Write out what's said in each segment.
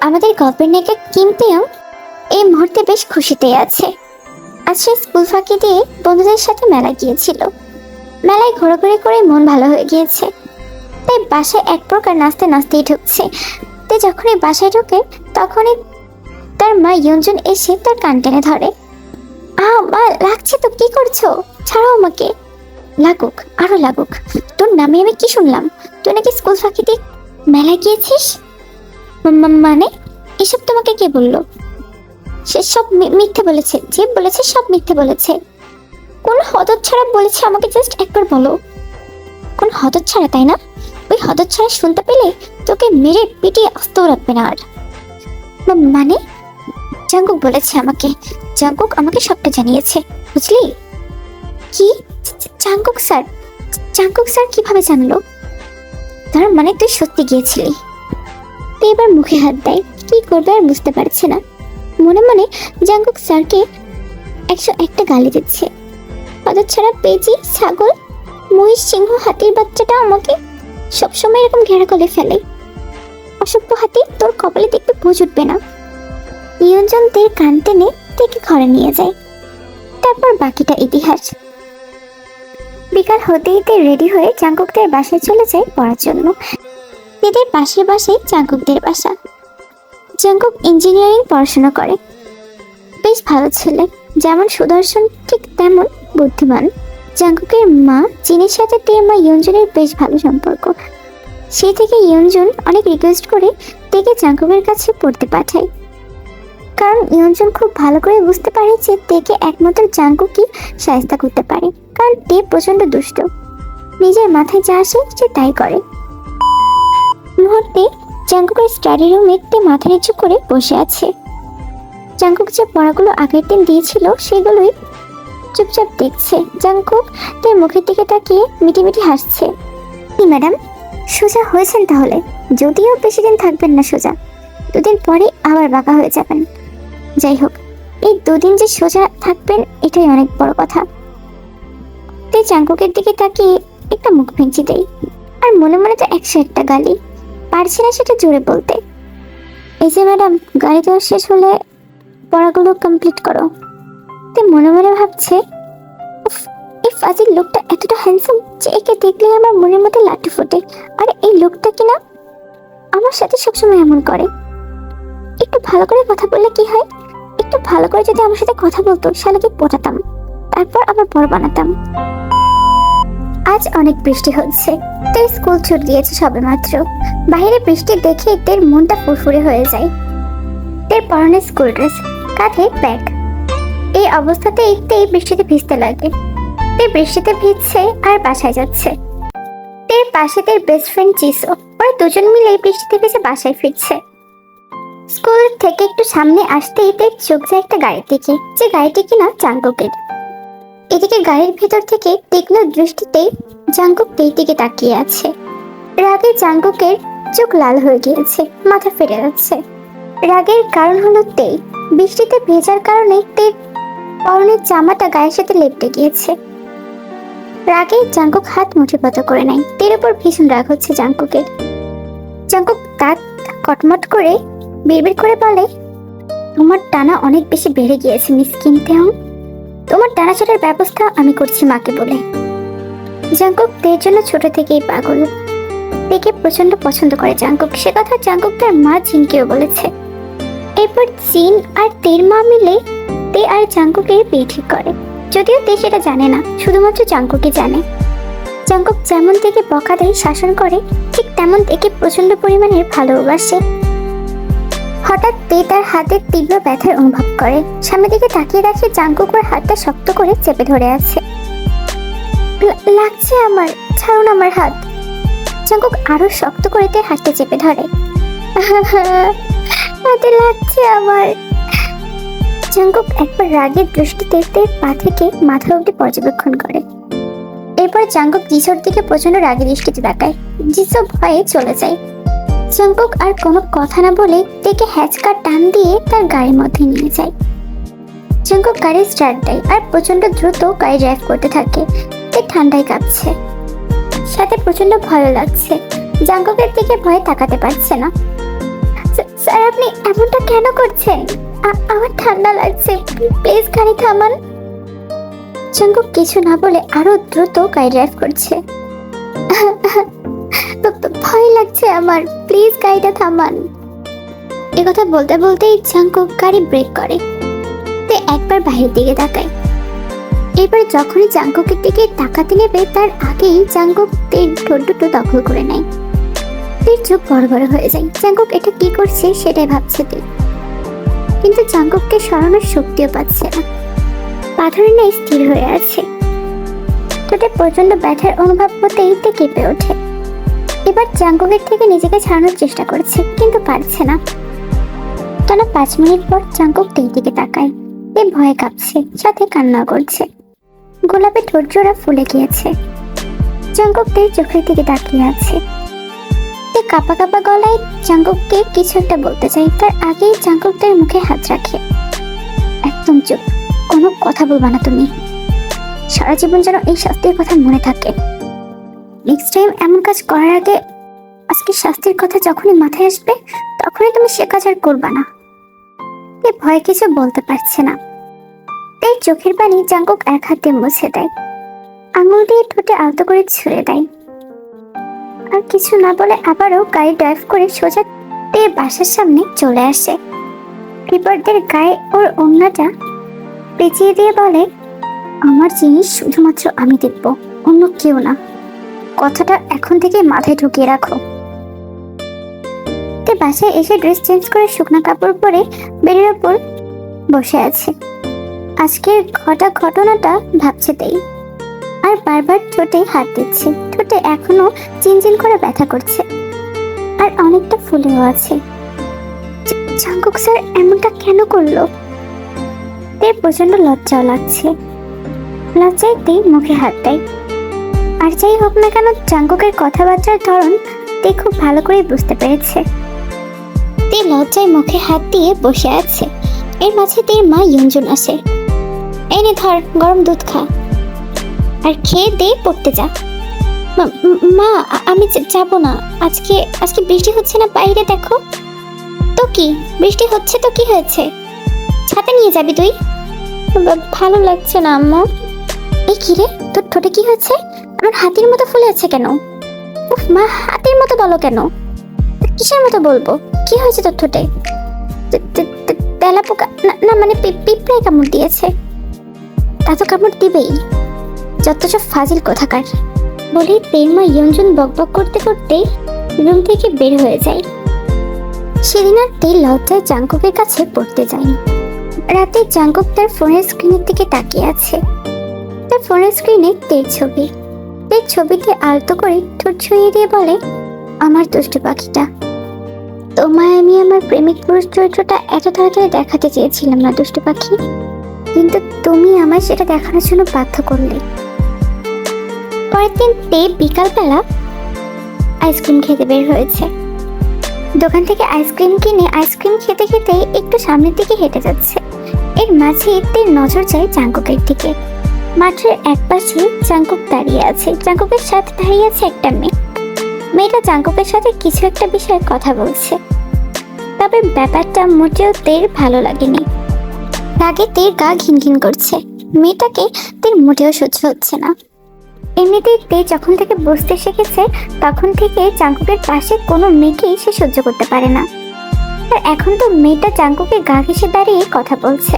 আমাদের গল্পের নায়িকা কিম তেয়ং এই মুহূর্তে বেশ খুশিতে আছে। আজ সে স্কুল ফাঁকি দিয়ে বন্ধুদের সাথে মেলা গিয়েছিল। মেলায় ঘোরাঘুরি করে মন ভালো হয়ে গিয়েছে। তাই বাসায় এক প্রকার নাচতে নাচতেই ঢুকছে। তাই যখনই বাসায় ঢুকে তখনই তার মা ইয়ঞ্জন এসে তার কান টেনে ধরে। আহ, মা, লাগছে তো, কি করছ? ছাড়াও আমাকে। লাগুক, আরও লাগুক। তোর নামে আমি কি শুনলাম? তুই নাকি স্কুল ফাঁকি দিয়ে মেলায় গিয়েছিস? মানে? এসব তোমাকে কে বলল? সে সব মিথ্যে বলেছে। যে বলেছে সব মিথ্যে বলেছে। কোন হতচ্ছাড়া বলেছে আমাকে জাস্ট একবার বলো। কোন হতচ্ছাড়া, তাই না? ওই হতচ্ছাড়া শুনতে পেলে তোকে মেরে পিটিয়ে আস্তেও রাখবে না আর। মানে? জাঙ্কুক বলেছে আমাকে। জাঙ্কুক আমাকে সবটা জানিয়েছে, বুঝলি? কি? জা- জাঙ্কুক স্যার। জাঙ্কুক স্যার কীভাবে জানলো? তার মানে তুই সত্যি গিয়েছিলি। তো এবার মুখে হাত দেয়। কি করবে আর বুঝতে পারছে না। মনে মনে জাঙ্কুক স্যারকে একশো একটা গালি দিচ্ছে। ছাড়া পেজি ছাগল, মহিষ, সিংহ, হাতির বাচ্চাটা আমাকে সবসময় এরকম ঘেরা করে ফেলে। অসভ্য হাতি তোর কপালে দেখতে বোঝ উঠবে না। নিয়ঞ্জন তীর কান টেনে থেকে ঘরে নিয়ে যায়। তারপর বাকিটা ইতিহাস। বিকাল হতে হতে রেডি হয়ে চাঙ্কুকদের বাসায় চলে যায় পড়ার জন্য। এদের পাশে বাসায় চাঙ্কুকদের বাসা। চাঙ্কুক ইঞ্জিনিয়ারিং পড়াশোনা করে। বেশ ভালো ছেলে, যেমন সুদর্শন, ঠিক তেমন বুদ্ধিমান। জাঙ্কুকের মা, চীনের সাথে তের মা ইয়ঞ্জনের বেশ ভালো সম্পর্ক। সেই থেকে ইয়ঞ্জন অনেক রিকোয়েস্ট করে তেকে জাঙ্কুকের কাছে পড়তে পাঠায়। কারণ ইয়ঞ্জন খুব ভালো করে বুঝতে পারে যে তেকে একমাত্র জাঙ্কুকই সাহায্য করতে পারে, কারণ তে প্রচণ্ড দুষ্ট। নিজের মাথায় যা আসে সে তাই করে। মুহূর্তে জাঙ্কুকের স্টাডি রুমে তে মাথা নিচু করে বসে আছে। জাঙ্কুক যে পড়াগুলো আগের দিন দিয়েছিল, সেগুলোই চুপচাপ দেখছে। জাঙ্কুক তার মুখের দিকে তাকিয়ে মিটি মিটি হাসছে। কি ম্যাডাম সোজা হয়েছেন তাহলে? যদিও বেশি দিন থাকবেন না সোজা। দুদিন পরে আবার বাঁকা হয়ে যাবেন। যাই হোক, এই দুদিন যে সোজা থাকবেন, এটাই অনেক বড় কথা। তাই চাঙ্কুকের দিকে তাকিয়ে একটা মুখ ভেঙচি দেই আর মনে মনে তো একশো একটা গালি। পারছি না সেটা জোরে বলতে। এই যে ম্যাডাম, গাড়ি দেওয়া শেষ হলে পড়াগুলো কমপ্লিট করো। তে মনে মনে ভাবছে এই ফাজিল লোকটা এতটা হ্যান্ডসাম যে একে দেখলে আমার মনের মধ্যে লাট্টু ফোটে। আর এই লোকটা কিনা আমার সাথে সবসময় এমন করে। একটু ভালো করে কথা বললে কি হয়? একটু ভালো করে যদি আমার সাথে কথা বলতো, শালাকে পটাতাম। তারপর আবার বড় বানাতাম। আজ অনেক বৃষ্টি হচ্ছে। তাই স্কুল ছুট দিয়েছে সবে মাত্র বাইরে বৃষ্টি দেখে তের মনটা ফুরফুরে হয়ে যায়। তের পরনে স্কুল ড্রেস, কাঁধে ব্যাগ। এই অবস্থাতে তেই বৃষ্টিতে ভিজতে লাগে। তে বৃষ্টিতে ভিজছে আর বাসায় যাচ্ছে। তের পাশে তের বেস্ট ফ্রেন্ড জিসো। ওরা দুজন মিলে বৃষ্টিতে ভিজে বাসায় ফিরছে। স্কুল থেকে একটু সামনে আসতেই তের চোখ যায় একটা গাড়ির দিকে। যে গাড়িটি কিনা চাঙ্কুকের এদিকে গাড়ির ভেতর থেকে তীক্ষ্ণ দৃষ্টিতে জাঙ্কুক তেই দিকে তাকিয়ে আছে। রাগে জাঙ্কুকের চোখ লাল হয়ে গিয়েছে, মাথা ফেটে যাচ্ছে। রাগের কারণ হলো তেই বৃষ্টিতে ভেজার কারণে তের পরনের জামাটা গায়ের সাথে লেপটে গিয়েছে। রাগে জাঙ্কুক হাত মুঠিবদ্ধ করে নেয়। তের উপর ভীষণ রাগ হচ্ছে জাঙ্কুকের। জাঙ্কুক দাঁত কটমট করে বিড়বিড় করে বলে, তোমার টানা অনেক বেশি বেড়ে গিয়েছে মিস কিনতেও তোমার টানা ব্যবস্থা আমি করছি মাকে বলে। জাঙ্কুক তের জন্য ছোট থেকেই পাগল। তেকে প্রচণ্ড পছন্দ করে জাঙ্কুক। সে কথা জাঙ্কুক তার মা জিনকেও বলেছে। এরপর জিন আর তের মা মিলে তে আর জাঙ্কুকের বিয়ে ঠিক করে। যদিও তে সেটা জানে না, শুধুমাত্র জাঙ্কুকই জানে। জাঙ্কুক যেমন থেকে বকা দেয়, শাসন করে, ঠিক তেমন থেকে প্রচণ্ড পরিমাণের ভালোবাসে। হঠাৎ তে তার হাতের তীব্র ব্যথার অনুভব করে। সামনের দিকে তাকিয়ে দেখে জাঙ্কুক ওর হাতটা শক্ত করে চেপে ধরে আছে। লাগছে আমার, ছাড়ুন আমার হাত। জাঙ্কুক আরও শক্ত করে তার হাতটা চেপে ধরে। হাতে লাগছে আমার। জাঙ্কুক একবার রাগের দৃষ্টিতে তের পা থেকে মাথা অব্দি পর্যবেক্ষণ করে। এরপর জাঙ্কুক জিসোর দিকে প্রচণ্ড রাগের দৃষ্টিতে তাকায়। জিসো ভয়ে চলে যায়। জাঙ্কুক আর কোনো কথা না বলে তেকে হ্যাচকা টান দিয়ে তার গাড়ির মধ্যে নিয়ে যায়। জাঙ্কুক গাড়ি স্টার্ট দেয় আর প্রচণ্ড দ্রুত গাড়ি ড্রাইভ করতে থাকে। তে ঠান্ডায় কাঁপছে। সাথে প্রচণ্ড ভয় লাগছে। জাঙ্কুকের দিকে ভয়ে তাকাতে পারছে না। স্যার, আপনি এমনটা কেন করছেন? আমার ঠান্ডা লাগছে। প্লিজ গাড়ি থামান। জাঙ্কুক কিছু না বলে আরও দ্রুত গাড়ি ড্রাইভ করছে। ভয় লাগছে আমার। প্লিজ গাড়িটা থামান। কথা বলতে বলতেই জাঙ্কুক গাড়ি ব্রেক করে। তে একবার বাইরের দিকে তাকায়। এবার যখনই জাঙ্কুকের দিকে তাকাতে নেবে, তার আগেই জাঙ্কুক তের ঠোঁট দখল করে নেয়। তের চোখ বড় বড় হয়ে যায়। জাঙ্কুক এটা কি করছে? সেটাই ভাবছে তে কিন্তু জাঙ্কুককে সরানোর শক্তিও পাচ্ছে না। পাথরের ন্যায় স্থির হয়ে আছে। ঠোঁটে প্রচণ্ড ব্যথার অনুভব হতেই তে কেঁপে ওঠে। এবার জাঙ্কুকের থেকে নিজেকে ছাড়ানোর চেষ্টা করছে, কিন্তু পারছে না। টানা পাঁচ মিনিট পর জাঙ্কুক তের দিকে তাকায়। তে ভয়ে কাঁপছে, সাথে কান্না করছে। গোলাপের ঠোঁট জোড়া ফুলে গিয়েছে। জাঙ্কুক তের চোখের দিকে তাকিয়ে আছে। তে কাপা কাপা গলায় জাঙ্কুককে কিছু একটা বলতে চাই তার আগেই জাঙ্কুক তার মুখে হাত রাখে। একদম চুপ, কোনো কথা বলবা না তুমি। সারা জীবন যেন এই শাস্তির কথা মনে থাকে। নেক্সট টাইম এমন কাজ করার আগে আজকে শাস্তির কথা যখনই মাথায় আসবে, তখনই তুমি সে কাজ আর করবা না। এ ভয় কিছু বলতে পারছে না। তাই চোখের পানি জাঙ্কুক এক হাতে মুছে দেয়। আঙুল দিয়ে ঠোঁটে আলতো করে ছুঁড়ে দেয়। আর কিছু না বলে আবারও গাড়ি ড্রাইভ করে সোজা তে বাসার সামনে চলে আসে। ক্রিপারদের গায়ে ওর অন্যটা পেঁচিয়ে দিয়ে বলে, আমার জিনিস শুধুমাত্র আমি দেখব, অন্য কেউ না। কথাটা এখন থেকে মাথায় ঢুকিয়ে রাখো। তে বাসায় এসে ড্রেস চেঞ্জ করে শুকনো কাপড় পরে বেডের ওপর বসে আছে। আজকের ঘটা ঘটনাটা ভাবছে তাই। আর বারবার ঠোঁটে হাত দিচ্ছে। ঠোঁটে এখনও চিনচিন করে ব্যথা করছে। আর অনেকটা ফুলেও আছে। জাঙ্কুক স্যার, এমনটা কেন করল? তে প্রচণ্ড লজ্জাও লাগছে। লজ্জাইতেই মুখে হাত দেয়। আর যাই হোক না কেন জাঙ্কুকের কথাবার্তার ধরন তে খুব ভালো করে বুঝতে পেরেছে। তে লজ্জায় মুখে হাত দিয়ে বসে আছে। এর মাঝে তের মা ইয়ঞ্জন আসে। এই নে ধর গরম দুধ খা। আর খেয়ে দে পড়তে যা। মা- আমি যাব না। আজকে আজকে বৃষ্টি হচ্ছে না বাইরে দেখো। তো কি বৃষ্টি হচ্ছে তো কি হয়েছে? ছাতা নিয়ে যাবি তুই। ভালো লাগছে না আম্মু। এই কি রে তোর ঠোঁটে কি হয়েছে? আমার হাতির মতো ফুলে আছে কেন? উফ, মা, হাতির মতো বলো কেন? কিসের মতো বলব? কি হয়েছে তোর ঠোঁটে তেলা পোকা, না মানে পিঁপড়ায় কামড় দিয়েছে। তা তো কামড় দিবেই। যত সব ফাজিল কোথাকার। বলে পেরমা ইয়ঞ্জন বকবক করতে করতে রুম থেকে বের হয়ে যায়। সেদিন আর তেল লজ্জায় জাঙ্কুকের কাছে পড়তে যায়নি। রাতে জাঙ্কুক তার ফোনের স্ক্রিনের দিকে তাকিয়ে আছে। তার ফোনের স্ক্রিনে তের ছবি। তের ছবিতে আলতো করে ঠোঁট ছুঁয়ে দিয়ে বলে, আমার দুষ্টু পাখিটা। তোমায় আমি আমার প্রেমিক পুরুষ চরিত্রটা এত তাড়াতাড়ি দেখাতে চেয়েছিলাম না, দুষ্টু পাখি। কিন্তু তুমি আমায় সেটা দেখানোর জন্য বাধ্য করলে। পরের দিন তে বিকালবেলা আইসক্রিম খেতে বের হয়েছে। দোকান থেকে আইসক্রিম কিনে আইসক্রিম খেতে খেতে একটু সামনের দিকে হেঁটে যাচ্ছে। এর মাঝে তের নজর যায় চাঙ্কুকের দিকে। মাঠের এক পাশে চাঙ্কুক দাঁড়িয়ে আছে। চাঙ্কুকের সাথে দাঁড়িয়ে আছে একটা মেয়ে। মেয়েটা চাঙ্কুকের সাথে কিছু একটা বিষয়ে কথা বলছে। তবে ব্যাপারটা মোটেও তের ভালো লাগেনি। রাগে তের গা ঘিন ঘিন করছে। মেয়েটাকে তের মোটেও সহ্য হচ্ছে না। এমনিতেই তে যখন থেকে বসতে শিখেছে, তখন থেকে চাঙ্কুকের পাশে কোনো মেয়েকেই সে সহ্য করতে পারে না। আর এখন তো মেয়েটা চাঙ্কুকে গা ঘেসে দাঁড়িয়ে কথা বলছে।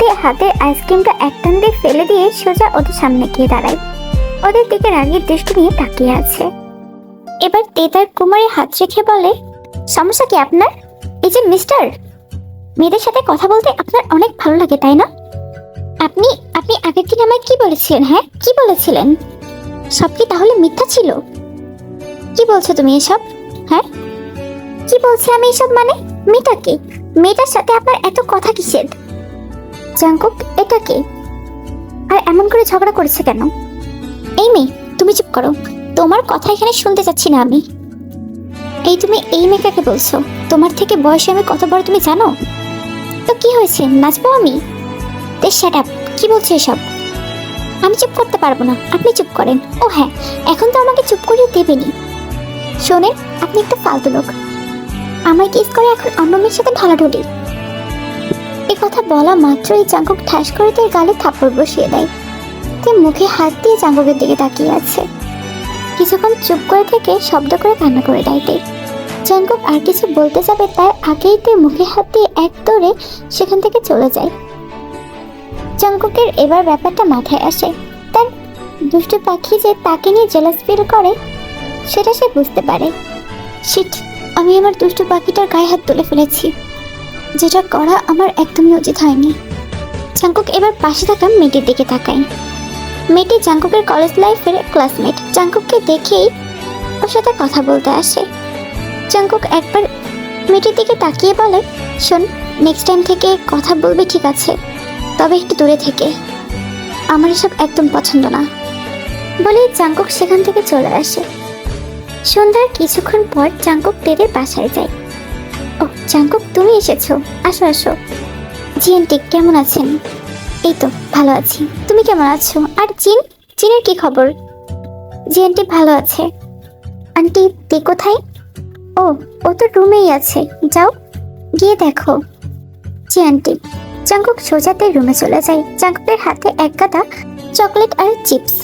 তে হাতের আইসক্রিমটা একটান দিয়ে ফেলে দিয়ে সোজা ওদের সামনে গিয়ে দাঁড়ায়। ওদের দিকে রাগের দৃষ্টি নিয়ে তাকিয়ে আছে। এবার তে তার কুমারে হাত রেখে বলে, সমস্যা কি আপনার? এই যে মিস্টার, মেয়েদের সাথে কথা বলতে আপনার অনেক ভালো লাগে, তাই না? আপনি আপনি আগের দিন আমায় কি বলেছিলেন হ্যাঁ? কি বলেছিলেন? সব কি তাহলে মিথ্যা ছিল? কি বলছো তুমি এসব হ্যাঁ? কি বলছি আমি এসব মানে? মেয়েটাকে মেয়েটার সাথে আপনার এত কথা কিসের? জাঙ্কুক, এটা কে? আর এমন করে ঝগড়া করেছে কেন? এই মেয়ে, তুমি চুপ করো। তোমার কথা এখানে শুনতে চাচ্ছি না আমি। এই তুমি এই মেয়েটাকে বলছো? তোমার থেকে বয়সে আমি কত বড় তুমি জানো? তো কি হয়েছে? নাচবো আমি? কি বলছো এসব? আমি চুপ করতে পারব না। আপনি চুপ করেন। ও হ্যাঁ এখন তো আমাকে চুপ করিয়ে দেবেনি শোনেন, আপনি একটা ফালতু লোক। আমায় কিস করে এখন অন্য মেয়ের সাথে ভালো ঢলাঢলি। এ কথা বলা মাত্রই চাঙ্কুক ঠাস করে তার গালে থাপ্পড় বসিয়ে দেয়। তে মুখে হাত দিয়ে চাঙ্কুকের দিকে তাকিয়ে আছে। কিছুক্ষণ চুপ করে থেকে শব্দ করে কান্না করে দেয় তে। চাঙ্কুক আর কিছু বলতে যাবে তার আগেই তে মুখে হাত দিয়ে এক দৌড়ে সেখান থেকে চলে যায়। চাঙ্কুকের এবার ব্যাপারটা মাথায় আসে। তার দুষ্টু পাখি যে তাকে নিয়ে জেলাস ফিল করে, সেটা সে বুঝতে পারে। শিট আমি আমার দুষ্টু পাখিটার গায়ে হাত তুলে ফেলেছি। যেটা করা আমার একদমই উচিত হয়নি। চাঙ্কুক এবার পাশে থাকা মেয়েটির দিকে তাকায়। মেয়েটি চাঙ্কুকের কলেজ লাইফের ক্লাসমেট চাঙ্কুককে দেখেই ওর সাথে কথা বলতে আসে। চাঙ্কুক একবার মেয়েটির দিকে তাকিয়ে বলে, শোন নেক্সট টাইম থেকে কথা বলবি ঠিক আছে, তবে একটু দূরে থেকে। আমার এসব একদম পছন্দ না। বলে চাঙ্কুক সেখান থেকে চলে আসে। সন্ধ্যার কিছুক্ষণ পর চাঙ্কুক তেদের বাসায় যায়। ও চাঙ্কুক তুমি এসেছ। আসো আসো। জি আন্টি কেমন আছেন? এই তো, ভালো আছি। তুমি কেমন আছো? আর চিন চিনের কি খবর? জি ভালো আছে। আন্টি তে কোথায়? ও ও তো রুমেই আছে। যাও, গিয়ে দেখো। জি, আন্টি। চাঙ্কুক সোজাতে রুমে চলে যায়। চাঙ্কুকের হাতে এক গাদা চকলেট আর চিপস।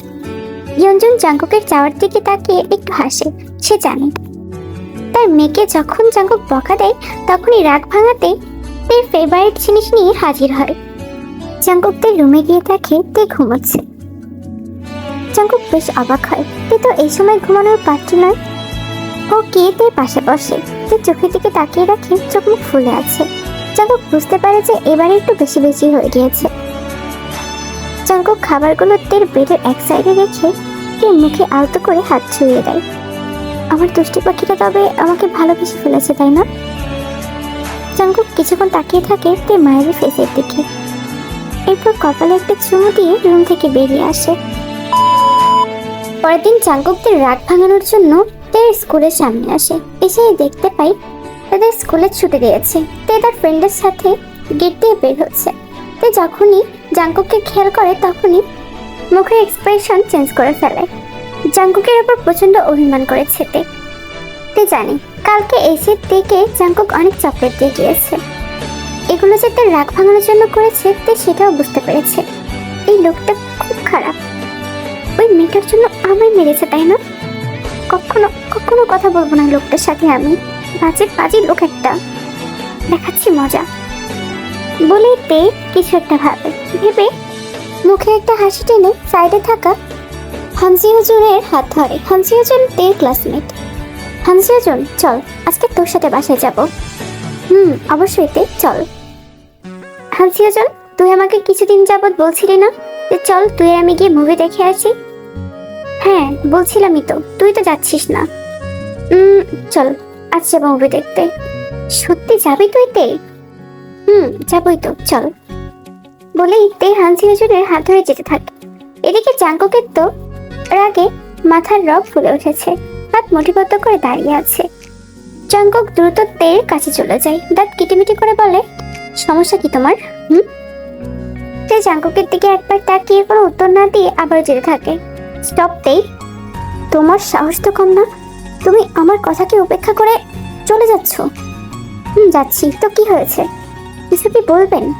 ইয়ঞ্জন চাঙ্কুকের যাওয়ার দিকে তাকিয়ে একটু হাসে। সে জানে তার মেয়েকে যখন চাঙ্কুক বকা দেয়, তখনই রাগ ভাঙাতে তার ফেভারিট জিনিস নিয়ে হাজির হয়। চাঙ্কুক তার রুমে গিয়ে দেখে তে ঘুমোচ্ছে। চাঙ্কুক বেশ অবাক হয়। তে তো এই সময় ঘুমানোর পাত্র নয়। ও কে তে পাশে বসে। তে চোখের দিকে তাকিয়ে রাখে চোখ মুখ ফুলে আছে। চাঙ্কুক বুঝতে পারে যে এবারে একটু বেশি বেশি হয়ে গিয়েছে। চাঙ্কুক খাবারগুলো তের বেডের এক সাইডে রেখে কে মুখে আলতো করে হাত ছুঁয়ে দেয়। আমার দুষ্টি পাখিটা তবে আমাকে ভালোবেসে ফেলেছে, তাই না? চাঙ্কুক কিছুক্ষণ তাকিয়ে থাকে তে মায়ের ফেসের দিকে। এরপর কপালে একটা চুমু দিয়ে রুম থেকে বেরিয়ে আসে। পরের দিন চাঙ্কুকদের রাগ ভাঙানোর জন্য তের স্কুলের সামনে আসে। এসে দেখতে পাই তাদের স্কুলে ছুটি দিয়েছে। তে তার ফ্রেন্ডের সাথে গেট দিয়ে বের হচ্ছে। তে যখনই জাঙ্কুককে খেয়াল করে, তখনই মুখের এক্সপ্রেশন চেঞ্জ করে ফেলে। জাঙ্কুকের উপর প্রচণ্ড অভিমান করেছে তে। তে জানে, কালকে এসে তেকে জাঙ্কুক অনেক চকলেট দিয়ে গিয়েছে। এগুলো যে তার রাগ ভাঙানোর জন্য করেছে তে সেটাও বুঝতে পেরেছে। এই লোকটা খুব খারাপ। ওই মেয়েটার জন্য আমায় মেরেছে, তাই না? কখনো কখনো কথা বলব না লোকটার সাথে আমি। বাজে বাজে লোক একটা। দেখাচ্ছি মজা। বলে তে কিছু একটা ভাবে। ভেবে মুখে একটা হাসি টেনে সাইডে থাকা হানসি হুজুরের হাত ধরে। হানসি হুজুর তের ক্লাসমেট। হানসি চল আজকে তোর সাথে বাসায় যাব। হুম অবশ্যই তে চল। হানসি তুই আমাকে কিছুদিন যাবত বলছিলি না যে চল তুই আমি গিয়ে মুভি দেখে আসি? হ্যাঁ বলছিলামই তো তুই তো যাচ্ছিস না। উম, চল আজ যাব মুভি দেখতে। সত্যি যাবি তুই তে? হুম যাবই তো চল। বলেই তে হানসি হুজুরের হাত ধরে যেতে থাকে। এদিকে চাঙ্কুকের তো রাগে মাথার রগ ফুলে উঠেছে। হাত মুঠিবদ্ধ করে দাঁড়িয়ে আছে। চাঙ্কুক দ্রুত তের কাছে চলে যায়। দাঁত কিটিমিটি করে বলে, সমস্যা কি তোমার? হুম? তে চাঙ্কুকের দিকে একবার তাকিয়ে কোনো উত্তর না দিয়ে আবার যেতে থাকে। স্টপ তেই তোমার সাহস তো কম না। তুমি আমার কথাকে উপেক্ষা করে চলে যাচ্ছ? হুম, যাচ্ছি। তো কি হয়েছে? কিছু কি বলবেন?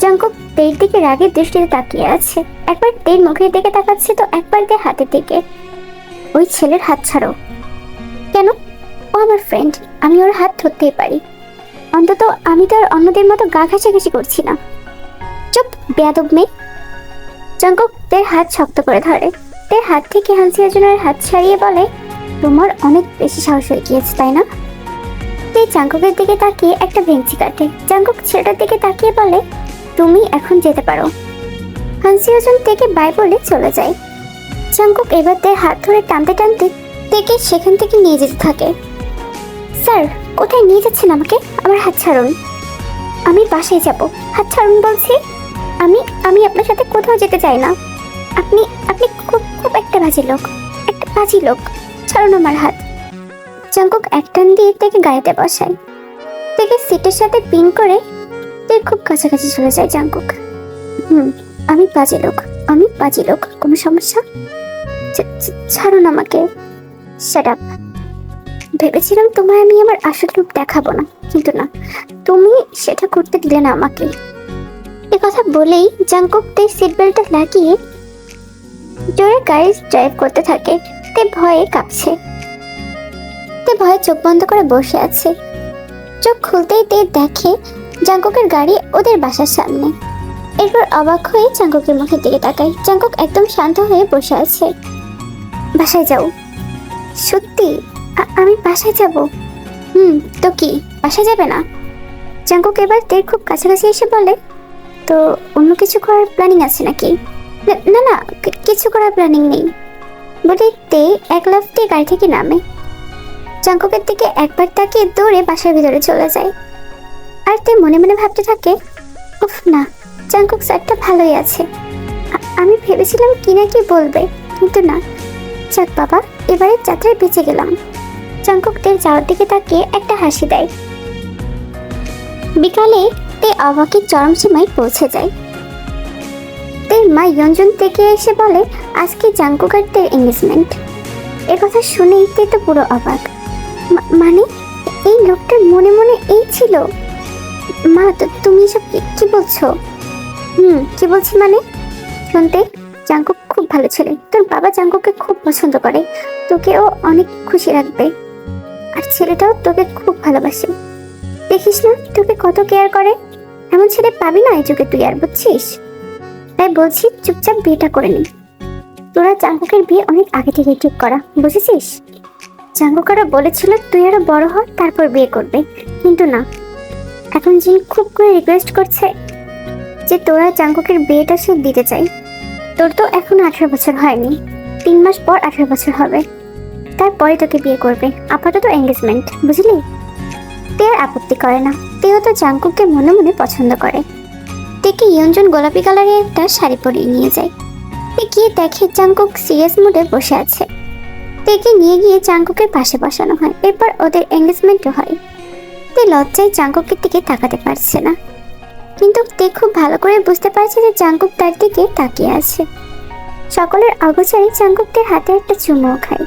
জাঙ্কুক তের দিকে রাগের দৃষ্টিতে তাকিয়ে আছে। একবার তের মুখের দিকে তাকাচ্ছে তো একবার দিয়ে হাতের দিকে। ওই ছেলের হাত ছাড়ো। কেন? ও আমার ফ্রেন্ড আমি ওর হাত ধরতেই পারি। অন্তত আমি তো আর অন্যদের মতো গা ঘাসাঘাসি করছি না। চুপ, বেয়াদব মেয়ে। জাঙ্কুক তের হাত শক্ত করে ধরে। তের হাত থেকে হানসি আজনের হাত ছাড়িয়ে বলে, তোমার অনেক বেশি সাহস হয়ে গিয়েছে, তাই না? তে চাঙ্কুকের দিকে তাকিয়ে একটা ভেঙচি কাটে। চাঙ্কুক ছেলেটার দিকে তাকিয়ে বলে তুমি এখন যেতে পারো। হানসি ওজন থেকে বাই বলে চলে যায়। চাঙ্কুক এবার তার হাত ধরে টানতে টানতে তেকে সেখান থেকে নিয়ে যেতে থাকে। স্যার, কোথায় নিয়ে যাচ্ছেন আমাকে? আমার হাত ছাড়ুন। আমি বাসায় যাব। হাত ছাড়ুন বলছি। আমি আমি আপনার সাথে কোথাও যেতে চাই না। আপনি আপনি খুব খুব একটা বাজে লোক। একটা বাজি লোক। ছাড়ুন আমার হাত। চাঙ্কুক এক টান দিয়ে তেকে গাড়িতে বসায়। তেকে সিটের সাথে পিন করে তে খুব কাছাকাছি চলে যায় জাঙ্কুক হুম, আমি বাজে লোক, আমি বাজে লোক, কোনো সমস্যা? ছাড়ুন আমাকে। সেট ভেবেছিলাম তোমায় আমি আমার আসল রূপ দেখাবো না, কিন্তু না, তুমি সেটা করতে দিলে না আমাকে। এ কথা বলেই জাঙ্কুক তে সিট বেল্টটা লাগিয়ে জোরে গাড়ি ড্রাইভ করতে থাকে। তে ভয়ে কাঁপছে। তে ভয়ে চোখ বন্ধ করে বসে আছে। চোখ খুলতেই তে দেখে জাঙ্কুকের গাড়ি ওদের বাসার সামনে। এরপর অবাক হয়ে চাঙ্কুকের মুখের দিকে তাকাই। চাঙ্কুক একদম শান্ত হয়ে বসে আছে। বাসায় যাও। সত্যি? আমি বাসায় যাব? হুম, তো কি? বাসায় যাবে না? চাঙ্কুক এবার তের খুব কাছাকাছি এসে বলে, তো অন্য কিছু করার প্ল্যানিং আছে নাকি? না- না কিছু করার প্ল্যানিং নেই। বলে তে এক লাফ দিয়ে গাড়ি থেকে নামে। চাঙ্কুকের দিকে একবার তাকিয়ে দৌড়ে বাসার ভিতরে চলে যায়। আর তে মনে মনে ভাবতে থাকে, উফ, না চাঙ্কুক স্যারটা ভালোই আছে। আমি ভেবেছিলাম কি না কি বলবে, কিন্তু না। যাক বাবা, এবারে যাত্রায় বেঁচে গেলাম। চাঙ্কুকদের যাওয়ার দিকে তাকিয়ে একটা হাসি দেয়। বিকালে তে অবাকের চরম সীমায় পৌঁছে যায়। তের মা ইয়ঞ্জন থেকে এসে বলে, আজকে জাঙ্কুক আর তের এঙ্গেজমেন্ট এ কথা শুনেই তে তো পুরো অবাক। মানে এই লোকটার মনে মনে এই ছিল? মা তুমি এসব কি- বলছো? হুম, কি বলছি মানে? শুনতে, জাঙ্কুক খুব ভালো ছেলে। তোর বাবা জাঙ্কুককে খুব পছন্দ করে। তোকেও অনেক খুশি রাখবে। আর ছেলেটাও তোকে খুব ভালোবাসে। দেখিস না, তোকে কত কেয়ার করে? এমন ছেলে পাবি না এই যুগে তুই আর, বুঝছিস? তাই বলছি চুপচাপ বিয়েটা করে নি। তোরা জাঙ্কুকের বিয়ে অনেক আগে থেকে ঠিক করা, বুঝেছিস? জাঙ্কুকারা বলেছিল তুই আরও বড় হ, তারপর বিয়ে করবে। কিন্তু না এখন জিন খুব করে রিকোয়েস্ট করছে যে তোরা জাঙ্কুকের বিয়েটা সে দিতে চাই তোর তো এখনও আঠারো বছর হয়নি, তিন মাস পর আঠারো বছর হবে, তারপরে তোকে বিয়ে করবে, আপাতত এঙ্গেজমেন্ট বুঝলি? তে আর আপত্তি করে না, তেও তো জাঙ্কুককে মনে মনে পছন্দ করে। তেকে ইয়ঞ্জন গোলাপি কালারের একটা শাড়ি পরিয়ে নিয়ে যায়। তে গিয়ে দেখে জাঙ্কুক সিরিয়াস মুডে বসে আছে। তেকে নিয়ে গিয়ে জাঙ্কুকের পাশে বসানো হয়, এরপর ওদের এঙ্গেজমেন্টও হয়। তে লজ্জায় জাঙ্কুকের দিকে তাকাতে পারছে না। কিন্তু তে খুব ভালো করে বুঝতে পারছে যে জাঙ্কুক তার দিকে তাকিয়ে আছে। সকলের অগোচরে চাঙ্কুকদের হাতে একটা চুমুও খায়।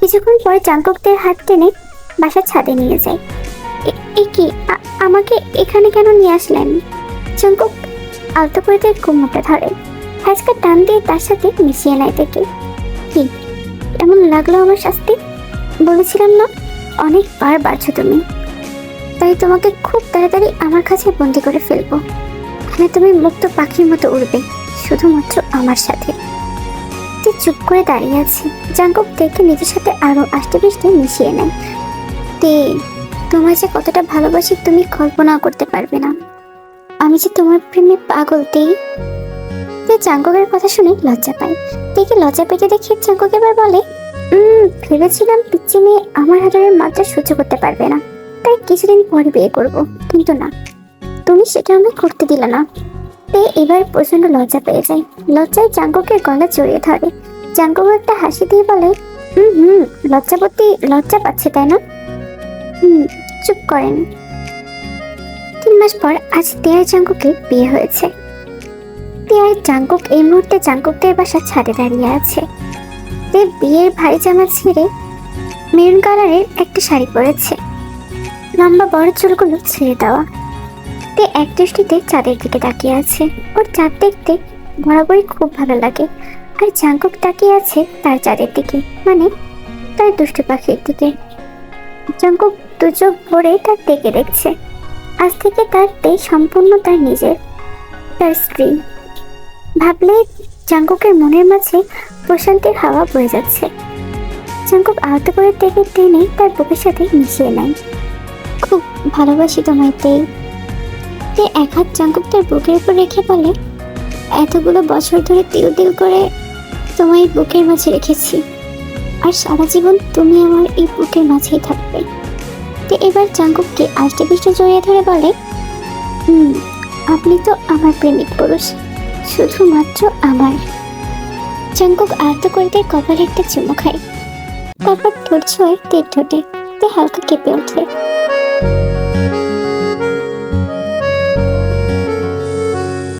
কিছুক্ষণ পর চাঙ্কুকদের হাত টেনে বাসার ছাদে নিয়ে যায়। এ- কি? আমাকে এখানে কেন নিয়ে আসলেন? চাঙ্কুক আলতো করে তার কোমরটা ধরে। হ্যাচকা টান দিয়ে তার সাথে মিশিয়ে নেয় থেকে কি, এমন লাগল আমার শাস্তি? বলেছিলাম না? অনেকবার বাড়ছো তুমি। তাই তোমাকে খুব তাড়াতাড়ি আমার কাছে বন্দি করে ফেলব। এখানে তুমি মুক্ত পাখির মতো উড়বে, শুধুমাত্র আমার সাথে। তে চুপ করে দাঁড়িয়ে আছে। জাঙ্কুক দেখে নিজের সাথে আরও আষ্টে পৃষ্ঠে মিশিয়ে নেয়। তে তোমার যে কতটা ভালোবাসি তুমি কল্পনা করতে পারবে না। আমি যে তোমার প্রেমে পাগল তেই তে জাঙ্কুকের কথা শুনে লজ্জা পায়। তেকে লজ্জা পেতে দেখে জাঙ্কুক এবার বলে ভেবেছিলাম পিচ্ছি মেয়ে আমার হাজারের মাত্রা সহ্য করতে পারবে না। তাই কিছুদিন পরে বিয়ে করব, কিন্তু না। তুমি সেটা আমায় করতে দিলে না। তে এবার প্রচণ্ড লজ্জা পেয়ে যায়। লজ্জায় জাঙ্কুকের গলা জড়িয়ে ধরে। জাঙ্কুক একটা হাসি দিয়ে বলে, হুম হুম লজ্জাপতি লজ্জা পাচ্ছে, তাই না? হুম, চুপ করেন। তিন মাস পর আজ তেয়ার জাঙ্কুকের বিয়ে হয়েছে। তেয়ার জাঙ্কুক এই মুহূর্তে জাঙ্কুকদের বাসা ছাদে দাঁড়িয়ে আছে। তে বিয়ের ভারী জামা ছেড়ে মেরুন কালারের একটা শাড়ি পরেছে। লম্বা বড় চুলগুলো ছেড়ে দেওয়া। তে এক দৃষ্টিতে চাঁদের দিকে তাকিয়ে আছে। ওর চাঁদ দেখতে বরাবরই খুব ভালো লাগে। আর জাঙ্কুক তাকিয়ে আছে তার চাঁদের দিকে। মানে তার দুষ্টু পাখির দিকে। জাঙ্কুক দু চোখ ভরে তার দেখে দেখছে। আজ থেকে তার তে সম্পূর্ণ তার নিজের, তার স্ত্রী। ভাবলে জাঙ্কুকের মনের মাঝে প্রশান্তির হাওয়া বয়ে যাচ্ছে। জাঙ্কুক আহত করে দেখে টেনে তার বুকের সাথে মিশিয়ে নেয়। খুব ভালোবাসি তোমায় তেই তে এক হাত চাঙ্কুক তার বুকের উপর রেখে বলে, এতগুলো বছর ধরে তিল তিল করে তোমায় বুকের মাঝে রেখেছি। আর সারা জীবন তুমি আমার এই বুকের মাঝেই থাকবে। তে এবার চাঙ্কুককে আষ্টে পৃষ্ঠে জড়িয়ে ধরে বলে, হুম, আপনি তো আমার প্রেমিক পুরুষ, শুধুমাত্র আমার। চাঙ্কুক আহত করে কপালে একটা চুমু খায়। তারপর ঠোঁট ছোঁয় তের ঠোঁটে, তে হালকা কেঁপে ওঠে।